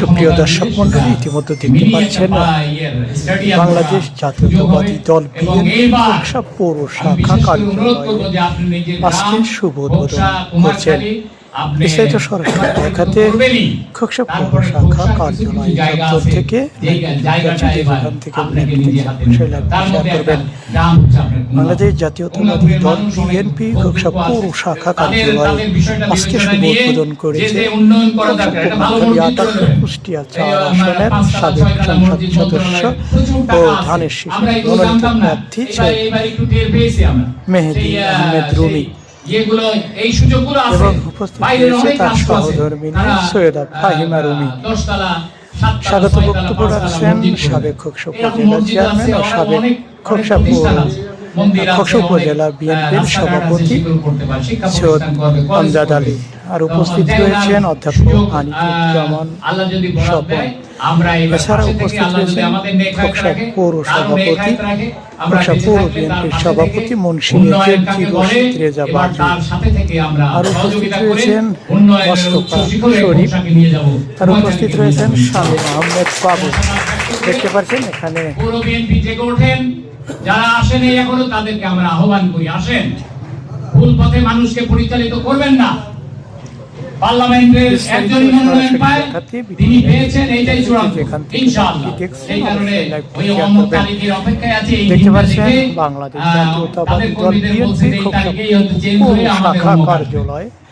সুপ্রিয় দর্শক মন্ডলী ইতিমধ্যে দেখতে পাচ্ছেন, বাংলাদেশ জাতীয়তাবাদী দল পৌর শাখা কার্যালয়ে আজকে শুভ উদ্বোধন করছেন বিস্তারিত সরাসরি দেখাতে খোকসা পৌর শাখা কার্যালয় থেকে যেখান থেকে করবেন। বাংলাদেশ জাতীয়তাবাদী দল বিএনপি খোকসা পৌর শাখা কার্যালয় আজকে শুভ উদ্বোধন করেছে। কুষ্টিয়া চার আসনের সাবেক সংসদ সদস্য ও ধানের শীষ মনোনীত প্রার্থী মেহেদি আহমেদ রুমি। যেগুলো এই সুযোগগুলো আছে বাইরের অনেক তার রাষ্ট্র আছে। সহধর্মিনী তারা, সৈয়দা ফাহিমা রুমি। দশতলা, স্বাগত বক্তব্য রাখছেন সাবেক খোকসা চেয়ারম্যান ও সাবেক খোকসা খোকসা উপজেলা বিএনপির সভাপতি সৈয়দ আমজাদ আলী আর উপস্থিত রয়েছেন অধ্যাপক বরাদ স্বপন। আমরা এছাড়া উপস্থিত রয়েছেন খোকসা পৌর সভাপতি, খোকসা পৌর বিএনপির সভাপতি থেকে মুন্সি রেজা থেকে আর উপস্থিত রয়েছেন মোস্তফা শরীফ। খোকসাকে নিয়ে যাব। আর উপস্থিত রয়েছেন শামীম আহমেদ বাবু দেখতে পাচ্ছেন এখানে পুরো বিএনপি ওঠেন যারা আসেন এই এখনও তাদেরকে আমরা আহ্বান করি আসেন ভুল পথে মানুষকে পরিচালিত করবেন না পার্লামেন্টের একজন মনোনয়ন পায় তিনি পেয়েছেন এইটাই চূড়ান্ত। ইনশাআল্লাহ। এই কারণে ওই তারিখের অপেক্ষায় আছে এই দেখতে পাচ্ছেন বাংলাদেশ জাতীয়তাবাদী দল বিএনপি শাখা কার্যালয়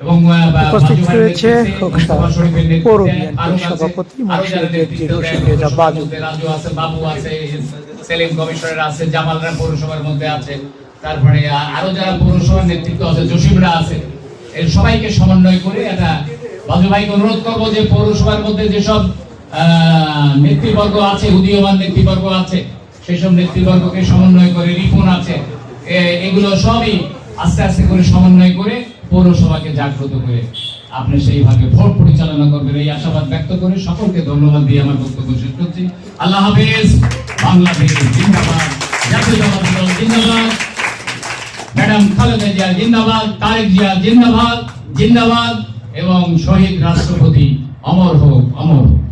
উপস্থিত রয়েছে পৌর বিএনপির সভাপতি আছে বাবু আছে সেলিম কমিশনার আছে জামালরা পৌরসভার মধ্যে আছে তারপরে আরও যারা পৌরসভার নেতৃত্ব আছে জসিমরা আছে। এর সবাইকে সমন্বয় করে একটা বাজু ভাইকে অনুরোধ করব যে পৌরসভার মধ্যে যেসব নেতৃবর্গ আছে উদীয়মান নেতৃবর্গ আছে সেসব নেতৃবর্গকে সমন্বয় করে রিপন আছে এগুলো সবই আস্তে আস্তে করে সমন্বয় করে পৌরসভাকে জাগ্রত করে আপনি সেইভাবে ভোট পরিচালনা করবেন। এই আশাবাদ ব্যক্ত করে সকলকে ধন্যবাদ দিয়ে আমার বক্তব্য শেষ করছি। আল্লাহ হাফেজ। বাংলাদেশ জিন্দাবাদ। জিন্দাবাদ। ম্যাডাম খালেদা জিন্দাবাদ জিয়া জিন্দাবাদ জিন্দাবাদ এবং শহীদ রাষ্ট্রপতি অমর হোক অমর হোক।